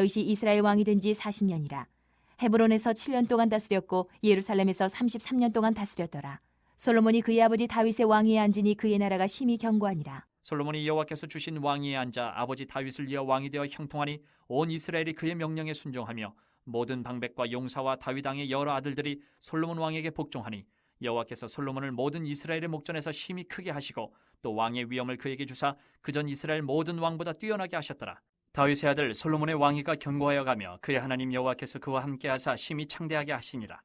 다윗이 이스라엘 왕이 된 지 40년이라. 헤브론에서 7년 동안 다스렸고 예루살렘에서 33년 동안 다스렸더라. 솔로몬이 그의 아버지 다윗의 왕위에 앉으니 그의 나라가 심히 견고하니라. 솔로몬이 여호와께서 주신 왕위에 앉아 아버지 다윗을 이어 왕이 되어 형통하니 온 이스라엘이 그의 명령에 순종하며 모든 방백과 용사와 다윗 왕의 여러 아들들이 솔로몬 왕에게 복종하니 여호와께서 솔로몬을 모든 이스라엘의 목전에서 심히 크게 하시고 또 왕의 위엄을 그에게 주사 그전 이스라엘 모든 왕보다 뛰어나게 하셨더라. 다윗의 아들 솔로몬의 왕위가 견고하여 가며 그의 하나님 여호와께서 그와 함께 하사 심히 창대하게 하시니라.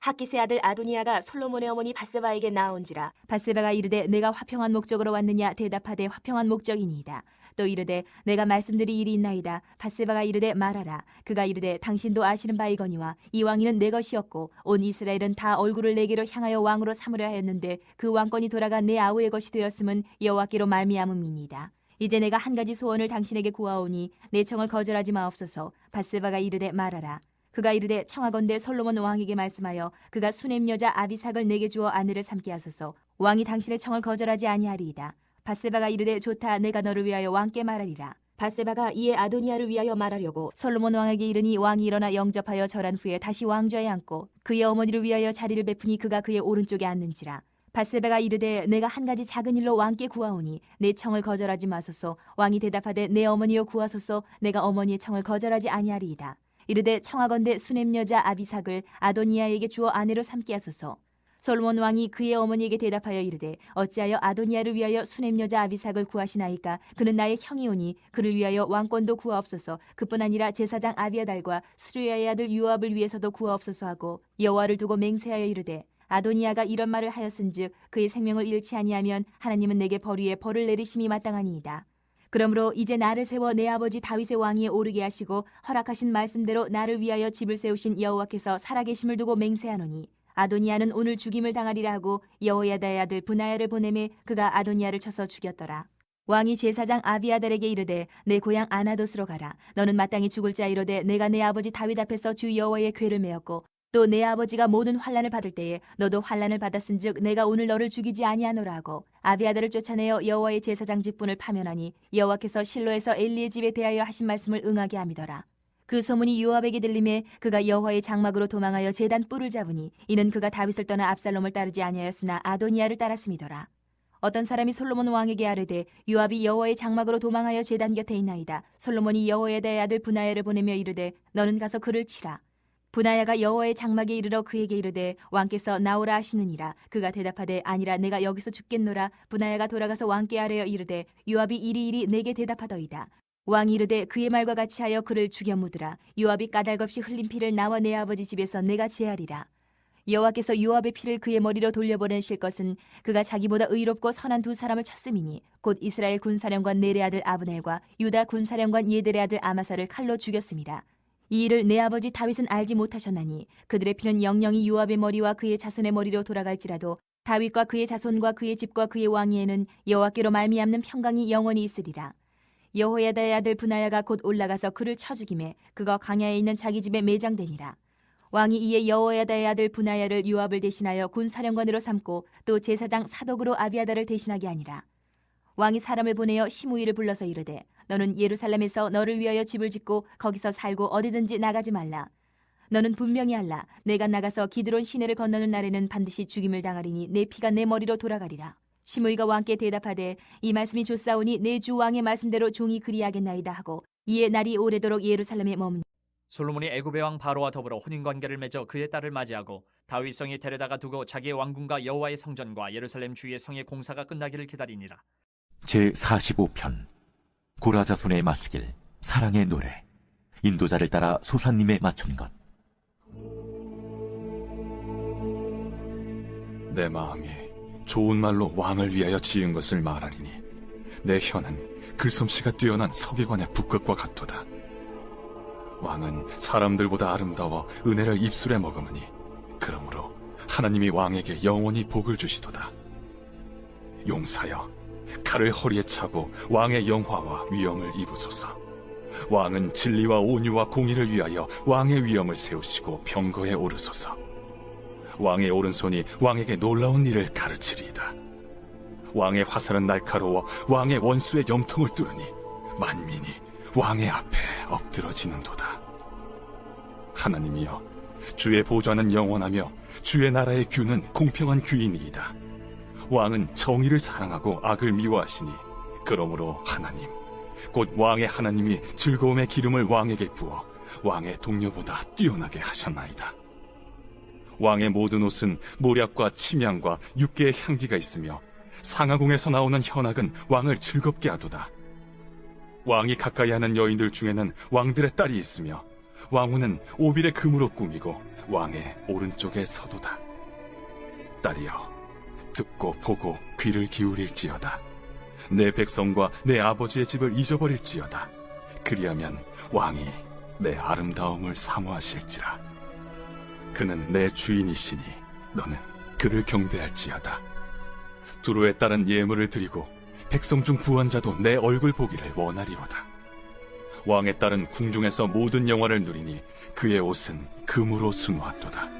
학기세 아들 아도니아가 솔로몬의 어머니 바세바에게 나온지라 바세바가 이르되 내가 화평한 목적으로 왔느냐 대답하되 화평한 목적이니이다. 또 이르되 내가 말씀드릴 일이 있나이다. 바세바가 이르되 말하라. 그가 이르되 당신도 아시는 바이거니와 이 왕위는 내 것이었고 온 이스라엘은 다 얼굴을 내게로 향하여 왕으로 삼으려 하였는데 그 왕권이 돌아가 내 아우의 것이 되었음은 여호와께로 말미암음이니이다. 이제 내가 한 가지 소원을 당신에게 구하오니 내 청을 거절하지 마옵소서. 바세바가 이르되 말하라. 그가 이르되 청하건대 솔로몬 왕에게 말씀하여 그가 수냄 여자 아비삭을 내게 주어 아내를 삼게 하소서. 왕이 당신의 청을 거절하지 아니하리이다. 바세바가 이르되 좋다 내가 너를 위하여 왕께 말하리라. 바세바가 이에 아도니아를 위하여 말하려고 솔로몬 왕에게 이르니 왕이 일어나 영접하여 절한 후에 다시 왕좌에 앉고 그의 어머니를 위하여 자리를 베푸니 그가 그의 오른쪽에 앉는지라. 바세바가 이르되 내가 한 가지 작은 일로 왕께 구하오니 내 청을 거절하지 마소서. 왕이 대답하되 내 어머니여 구하소서. 내가 어머니의 청을 거절하지 아니하리이다. 이르되 청하건대 수냄 여자 아비삭을 아도니아에게 주어 아내로 삼게 하소서. 솔로몬 왕이 그의 어머니에게 대답하여 이르되 어찌하여 아도니아를 위하여 수냄 여자 아비삭을 구하시나이까 그는 나의 형이오니 그를 위하여 왕권도 구하옵소서 그뿐 아니라 제사장 아비아달과 스루야의 아들 유압을 위해서도 구하옵소서 하고 여호와를 두고 맹세하여 이르되 아도니아가 이런 말을 하였은즉 그의 생명을 잃지 아니하면 하나님은 내게 벌 위에 벌을 내리심이 마땅하니이다. 그러므로 이제 나를 세워 내 아버지 다윗의 왕위에 오르게 하시고 허락하신 말씀대로 나를 위하여 집을 세우신 여호와께서 살아계심을 두고 맹세하노니 아도니아는 오늘 죽임을 당하리라 하고 여호야다의 아들 분하야를 보내매 그가 아도니아를 쳐서 죽였더라. 왕이 제사장 아비아달에게 이르되 내 고향 아나돗으로 가라. 너는 마땅히 죽을 자 이르되 내가 내 아버지 다윗 앞에서 주 여호와의 궤를 메었고 또 내 아버지가 모든 환란을 받을 때에 너도 환란을 받았은즉 내가 오늘 너를 죽이지 아니하노라 하고 아비아달을 쫓아내어 여호와의 제사장 직분을 파면하니 여호와께서 실로에서 엘리의 집에 대하여 하신 말씀을 응하게 함이더라. 그 소문이 요압에게 들림에 그가 여호와의 장막으로 도망하여 제단 뿔을 잡으니 이는 그가 다윗을 떠나 압살롬을 따르지 아니하였으나 아도니아를 따랐음이더라. 어떤 사람이 솔로몬 왕에게 아뢰되 요압이 여호와의 장막으로 도망하여 제단 곁에 있나이다. 솔로몬이 여호야다의 아들 분하야를 보내며 이르되 너는 가서 그를 치라. 분하야가 여호와의 장막에 이르러 그에게 이르되 왕께서 나오라 하시느니라. 그가 대답하되 아니라 내가 여기서 죽겠노라. 분하야가 돌아가서 왕께 아뢰어 이르되 요압이 이리이리 내게 대답하더이다. 왕이 이르되 그의 말과 같이 하여 그를 죽여 묻으라. 요압이 까닭없이 흘린 피를 나와 내 아버지 집에서 내가 제하리라. 여호와께서 요압의 피를 그의 머리로 돌려보내실 것은 그가 자기보다 의롭고 선한 두 사람을 쳤음이니 곧 이스라엘 군사령관 네레 아들 아브넬과 유다 군사령관 예들의 아들 아마사를 칼로 죽였습니다. 이 일을 내 아버지 다윗은 알지 못하셨나니 그들의 피는 영영이 요압의 머리와 그의 자손의 머리로 돌아갈지라도 다윗과 그의 자손과 그의 집과 그의 왕위에는 여호와께로 말미암는 평강이 영원히 있으리라. 여호야다의 아들 분하야가 곧 올라가서 그를 쳐 죽임에 그가 강야에 있는 자기 집에 매장되니라. 왕이 이에 여호야다의 아들 분하야를 요압을 대신하여 군 사령관으로 삼고 또 제사장 사독으로 아비아다를 대신하게 하니라. 왕이 사람을 보내어 시므이를 불러서 이르되 너는 예루살렘에서 너를 위하여 집을 짓고 거기서 살고 어디든지 나가지 말라. 너는 분명히 알라. 내가 나가서 기드론 시내를 건너는 날에는 반드시 죽임을 당하리니 내 피가 내 머리로 돌아가리라. 시므이가 왕께 대답하되 이 말씀이 좋사오니 내 주 왕의 말씀대로 종이 그리하겠나이다 하고 이에 날이 오래도록 예루살렘에 머문 솔로몬이 애굽의 왕 바로와 더불어 혼인 관계를 맺어 그의 딸을 맞이하고 다윗 성에 데려다가 두고 자기의 왕궁과 여호와의 성전과 예루살렘 주의 성의 공사가 끝나기를 기다리니라. 제 45편 고라자손의 마스길 사랑의 노래 인도자를 따라 소사님의 맞춘 것 내 마음이 좋은 말로 왕을 위하여 지은 것을 말하리니 내 혀는 글솜씨가 뛰어난 서기관의 북극과 같도다. 왕은 사람들보다 아름다워 은혜를 입술에 머금으니 그러므로 하나님이 왕에게 영원히 복을 주시도다. 용사여 칼을 허리에 차고 왕의 영화와 위엄을 입으소서. 왕은 진리와 온유와 공의를 위하여 왕의 위엄을 세우시고 병거에 오르소서. 왕의 오른손이 왕에게 놀라운 일을 가르치리이다. 왕의 화살은 날카로워 왕의 원수의 염통을 뚫으니 만민이 왕의 앞에 엎드러지는도다. 하나님이여, 주의 보좌는 영원하며 주의 나라의 규는 공평한 규이니이다. 왕은 정의를 사랑하고 악을 미워하시니 그러므로 하나님, 곧 왕의 하나님이 즐거움의 기름을 왕에게 부어 왕의 동료보다 뛰어나게 하셨나이다. 왕의 모든 옷은 모략과 침향과 육개의 향기가 있으며 상하궁에서 나오는 현악은 왕을 즐겁게 하도다. 왕이 가까이 하는 여인들 중에는 왕들의 딸이 있으며 왕후는 오빌의 금으로 꾸미고 왕의 오른쪽에 서도다. 딸이여, 듣고 보고 귀를 기울일지어다. 내 백성과 내 아버지의 집을 잊어버릴지어다. 그리하면 왕이 내 아름다움을 사모하실지라. 그는 내 주인이시니 너는 그를 경배할지어다. 두로에 따른 예물을 드리고 백성 중 부한자도 내 얼굴 보기를 원하리로다. 왕의 딸은 궁중에서 모든 영화를 누리니 그의 옷은 금으로 수놓았도다.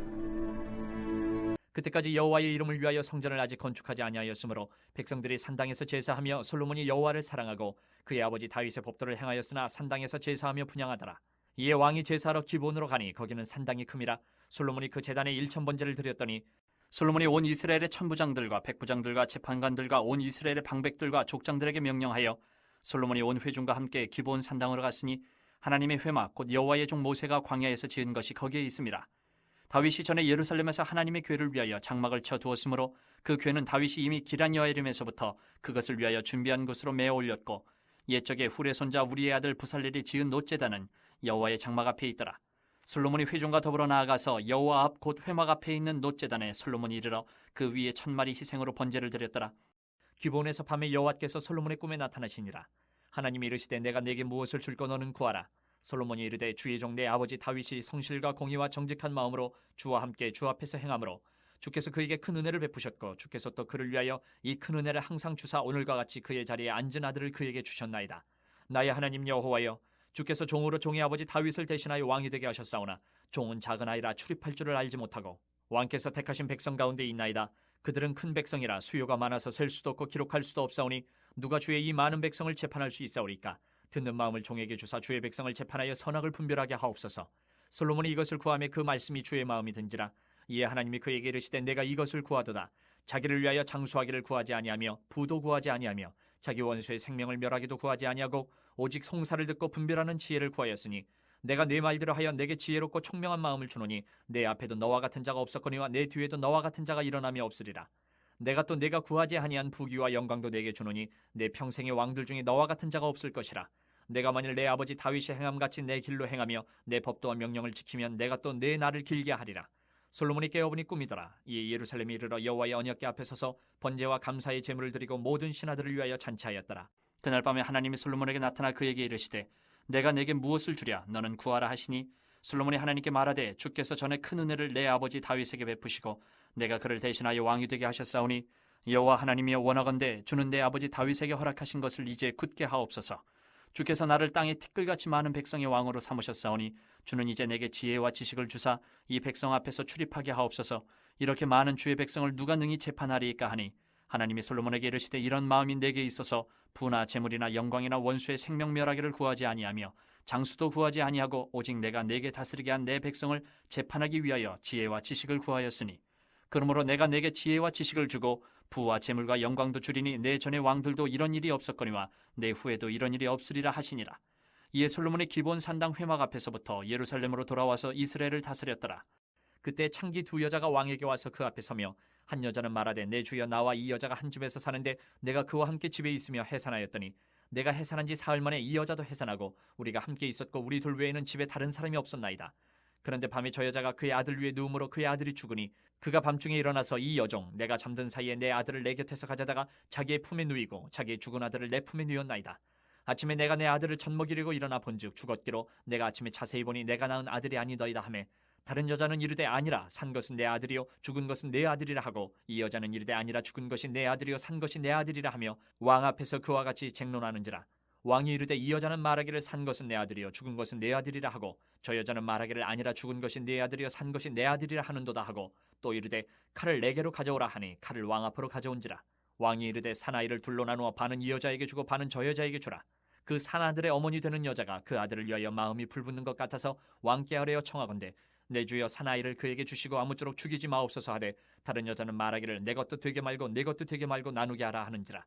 그때까지 여호와의 이름을 위하여 성전을 아직 건축하지 아니하였으므로 백성들이 산당에서 제사하며 솔로몬이 여호와를 사랑하고 그의 아버지 다윗의 법도를 행하였으나 산당에서 제사하며 분양하더라. 이에 왕이 제사하러 기본으로 가니 거기는 산당이 큼이라 솔로몬이 그 제단에 일천 번제를 드렸더니 솔로몬이 온 이스라엘의 천부장들과 백부장들과 재판관들과 온 이스라엘의 방백들과 족장들에게 명령하여 솔로몬이 온 회중과 함께 기본 산당으로 갔으니 하나님의 회막 곧 여호와의 종 모세가 광야에서 지은 것이 거기에 있습니다. 다윗이 전에 예루살렘에서 하나님의 궤를 위하여 장막을 쳐 두었으므로 그 궤는 다윗이 이미 기란 여아림에서부터 그것을 위하여 준비한 곳으로 메어 올렸고 옛적에 훌의 손자 우리의 아들 부살렐이 지은 노제단은 여호와의 장막 앞에 있더라. 솔로몬이 회중과 더불어 나아가서 여호와 앞 곧 회막 앞에 있는 노제단에 솔로몬이 이르러 그 위에 천 마리 희생으로 번제를 드렸더라. 기본에서 밤에 여호와께서 솔로몬의 꿈에 나타나시니라. 하나님이 이르시되 내가 내게 무엇을 줄거 너는 구하라. 솔로몬이 이르되 주의 종내 아버지 다윗이 성실과 공의와 정직한 마음으로 주와 함께 주 앞에서 행함으로 주께서 그에게 큰 은혜를 베푸셨고 주께서 또 그를 위하여 이 큰 은혜를 항상 주사 오늘과 같이 그의 자리에 앉은 아들을 그에게 주셨나이다. 나의 하나님 여호와여 주께서 종으로 종의 아버지 다윗을 대신하여 왕이 되게 하셨사오나 종은 작은 아이라 출입할 줄을 알지 못하고 왕께서 택하신 백성 가운데 있나이다. 그들은 큰 백성이라 수요가 많아서 셀 수도 없고 기록할 수도 없사오니 누가 주의 이 많은 백성을 재판할 수 있사오리까 듣는 마음을 종에게 주사 주의 백성을 재판하여 선악을 분별하게 하옵소서. 솔로몬이 이것을 구하며 그 말씀이 주의 마음이 든지라. 이에 하나님이 그에게 이르시되 내가 이것을 구하도다. 자기를 위하여 장수하기를 구하지 아니하며 부도 구하지 아니하며 자기 원수의 생명을 멸하기도 구하지 아니하고 오직 송사를 듣고 분별하는 지혜를 구하였으니 내가 네 말대로 하여 내게 지혜롭고 총명한 마음을 주노니 내 앞에도 너와 같은 자가 없었거니와 내 뒤에도 너와 같은 자가 일어나며 없으리라. 내가 또 내가 구하지 아니한 부귀와 영광도 내게 주노니 내 평생의 왕들 중에 너와 같은 자가 없을 것이라. 내가 만일 내 아버지 다윗의 행함같이 내 길로 행하며 내 법도와 명령을 지키면 내가 또 내 날을 길게 하리라. 솔로몬이 깨어보니 꿈이더라. 이에 예루살렘에 이르러 여호와의 언약궤 앞에 서서 번제와 감사의 제물을 드리고 모든 신하들을 위하여 잔치하였더라. 그날 밤에 하나님이 솔로몬에게 나타나 그에게 이르시되 내가 내게 무엇을 주랴 너는 구하라 하시니 솔로몬이 하나님께 말하되 주께서 전에 큰 은혜를 내 아버지 다윗에게 베푸시고 내가 그를 대신하여 왕이 되게 하셨사오니 여호와 하나님이여 원하건대 주는 내 아버지 다윗에게 허락하신 것을 이제 굳게 하옵소서. 주께서 나를 땅에 티끌같이 많은 백성의 왕으로 삼으셨사오니 주는 이제 내게 지혜와 지식을 주사 이 백성 앞에서 출입하게 하옵소서. 이렇게 많은 주의 백성을 누가 능히 재판하리이까 하니 하나님이 솔로몬에게 이르시되 이런 마음이 내게 있어서 부나 재물이나 영광이나 원수의 생명 멸하기를 구하지 아니하며 장수도 구하지 아니하고 오직 내가 내게 다스리게 한 내 백성을 재판하기 위하여 지혜와 지식을 구하였으니 그러므로 내가 내게 지혜와 지식을 주고 부와 재물과 영광도 주리니 내 전의 왕들도 이런 일이 없었거니와 내 후에도 이런 일이 없으리라 하시니라. 이에 솔로몬의 기본 산당 회막 앞에서부터 예루살렘으로 돌아와서 이스라엘을 다스렸더라. 그때 창기 두 여자가 왕에게 와서 그 앞에 서며 한 여자는 말하되 내 주여 나와 이 여자가 한 집에서 사는데 내가 그와 함께 집에 있으며 해산하였더니 내가 해산한 지 사흘 만에 이 여자도 해산하고 우리가 함께 있었고 우리 둘 외에는 집에 다른 사람이 없었나이다. 그런데 밤에 저 여자가 그의 아들 위에 누움으로 그의 아들이 죽으니 그가 밤중에 일어나서 이 여종 내가 잠든 사이에 내 아들을 내 곁에서 가져다가 자기의 품에 누이고 자기의 죽은 아들을 내 품에 누였나이다. 아침에 내가 내 아들을 젖먹이려고 일어나 본즉 죽었기로 내가 아침에 자세히 보니 내가 낳은 아들이 아니더이다 하매 다른 여자는 이르되 아니라 산 것은 내 아들이요 죽은 것은 내 아들이라 하고 이 여자는 이르되 아니라 죽은 것이 내 아들이요 산 것이 내 아들이라 하며 왕 앞에서 그와 같이 쟁론하는지라 왕이 이르되 이 여자는 말하기를 산 것은 내 아들이요 죽은 것은 내 아들이라 하고 저 여자는 말하기를 아니라 죽은 것이 내 아들이요 산 것이 내 아들이라 하는도다 하고 또 이르되 칼을 내게로 가져오라 하니 칼을 왕 앞으로 가져온지라. 왕이 이르되 사나이를 둘로 나누어 반은 이 여자에게 주고 반은 저 여자에게 주라. 그 사나들의 어머니 되는 여자가 그 아들을 위하여 마음이 불붙는 것 같아서 왕께 아뢰어 청하건대 내 주여 사나이를 그에게 주시고 아무쪼록 죽이지 마옵소서 하되 다른 여자는 말하기를 내 것도 되게 말고 내 것도 되게 말고 나누게 하라 하는지라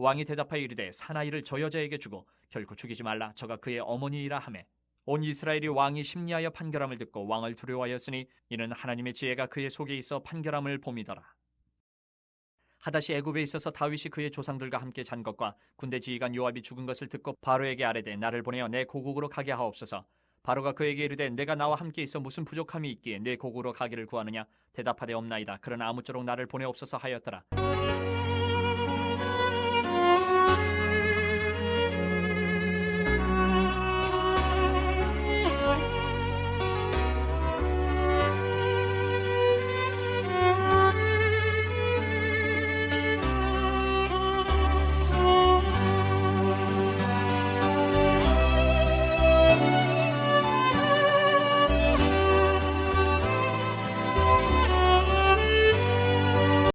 왕이 대답하여 이르되 사나이를 저 여자에게 주고 결코 죽이지 말라. 저가 그의 어머니이라 하매. 온 이스라엘이 왕이 심리하여 판결함을 듣고 왕을 두려워하였으니 이는 하나님의 지혜가 그의 속에 있어 판결함을 봄이더라. 하다시 애굽에 있어서 다윗이 그의 조상들과 함께 잔 것과 군대 지휘관 요압이 죽은 것을 듣고 바로에게 아뢰되 나를 보내어 내 고국으로 가게 하옵소서. 바로가 그에게 이르되 내가 나와 함께 있어 무슨 부족함이 있기에 내 고국으로 가기를 구하느냐? 대답하되 없나이다. 그러나 아무쪼록 나를 보내옵소서 하였더라